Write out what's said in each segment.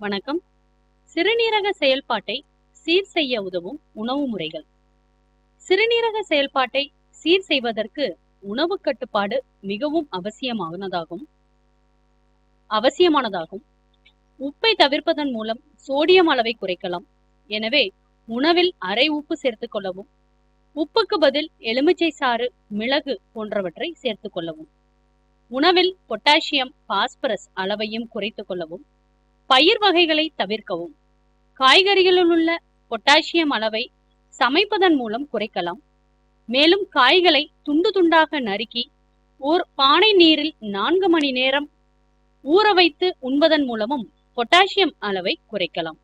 வணக்கம். சிறுநீரக செயல்பாட்டை சீர் செய்ய உதவும் உணவு முறைகள். சிறுநீரக செயல்பாட்டை சீர் செய்வதற்கு உணவு கட்டுப்பாடு மிகவும் அவசியமானதாகும். அவசியமானதாகும். உப்பை தவிர்ப்பதன் மூலம் சோடியம் அளவை குறைக்கலாம். எனவே உணவில் அரை உப்பு சேர்த்துக் கொள்ளவும் உப்புக்கு பதில் எலுமிச்சை சாறு மிளகு போன்றவற்றை சேர்த்துக் கொள்ளவும் உணவில் பொட்டாசியம் பாஸ்பரஸ் அளவையும் குறைத்துக் கொள்ளவும் பயிர் வகைகளை தவிர்க்கவும். காய்கறிகளில் உள்ள பொட்டாசியம் அளவை சமைப்பதன் மூலம் குறைக்கலாம். மேலும் காய்களை துண்டு துண்டாக நறுக்கி ஓர் பானை நீரில் நான்கு மணி நேரம் ஊற வைத்து உண்பதன் மூலமும் பொட்டாசியம் அளவை குறைக்கலாம்.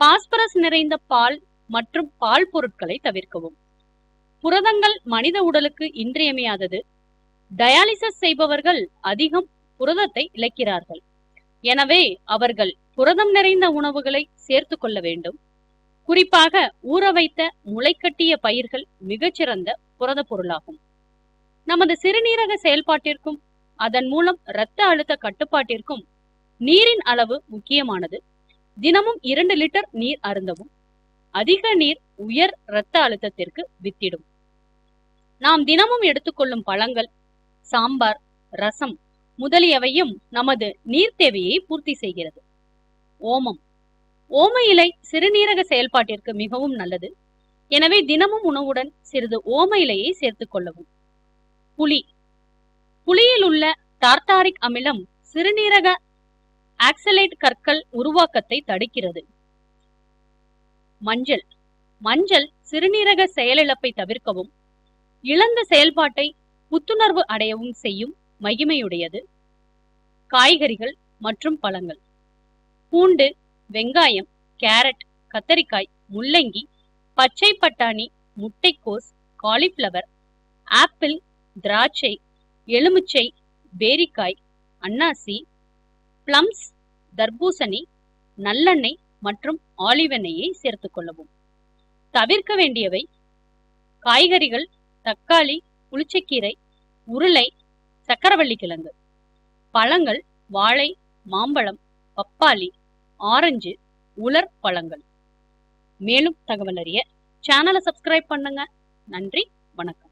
பாஸ்பரஸ் நிறைந்த பால் மற்றும் பால் பொருட்களை தவிர்க்கவும். புரதங்கள் மனித உடலுக்கு இன்றியமையாதது. டயாலிசிஸ் செய்பவர்கள் அதிகம் புரதத்தை இழக்கிறார்கள். எனவே அவர்கள் புரதம் நிறைந்த உணவுகளை சேர்த்து கொள்ள வேண்டும். குறிப்பாக ஊற வைத்த முளைக்கட்டிய பயிர்கள் மிகச்சிறந்த புரத பொருளாகும். நமது சிறுநீரக செயல்பாட்டிற்கும் அதன் மூலம் இரத்த அழுத்த கட்டுப்பாட்டிற்கும் நீரின் அளவு முக்கியமானது. தினமும் இரண்டு லிட்டர் நீர் அருந்தவும் அதிக நீர் உயர் இரத்த அழுத்தத்திற்கு வித்திடும். நாம் தினமும் எடுத்துக்கொள்ளும் பழங்கள் சாம்பார் ரசம் முதலியவையும் நமது நீர் தேவையை பூர்த்தி செய்கிறது. ஓமம். ஓம இலை சிறுநீரக செயல்பாட்டிற்கு மிகவும் நல்லது. எனவே தினமும் உணவுடன் சிறிது ஓம இலையை சேர்த்துக் கொள்ளவும். புளி. புளியில் உள்ள டார்டாரிக் அமிலம் சிறுநீரக ஆக்சலேட் கற்கள் உருவாக்கத்தை தடுக்கிறது. மஞ்சள். மஞ்சள் சிறுநீரக செயலிழப்பை தவிர்க்கவும் இழந்த செயல்பாட்டை புத்துணர்வு அடையவும் செய்யும். மகிமையுடையது. காய்கறிகள் மற்றும் பழங்கள். பூண்டு வெங்காயம் கேரட் கத்தரிக்காய் முள்ளங்கி பச்சை பட்டாணி முட்டைக்கோஸ் காலிஃப்ளவர் ஆப்பிள் திராட்சை எலுமிச்சை பேரிக்காய் அன்னாசி பிளம்ஸ் தர்பூசணி நல்லெண்ணெய் மற்றும் ஆலிவ் எண்ணெயை சேர்த்துக் கொள்ளவும். தவிர்க்க வேண்டியவை காய்கறிகள் தக்காளி புளிச்சக்கீரை உருளை சக்கரவள்ளி கிழங்கு. பழங்கள் வாழை மாம்பழம் பப்பாளி ஆரஞ்சு உலர் பழங்கள். மேலும் தகவல் அறிய சேனலை சப்ஸ்கிரைப் பண்ணுங்க. நன்றி வணக்கம்.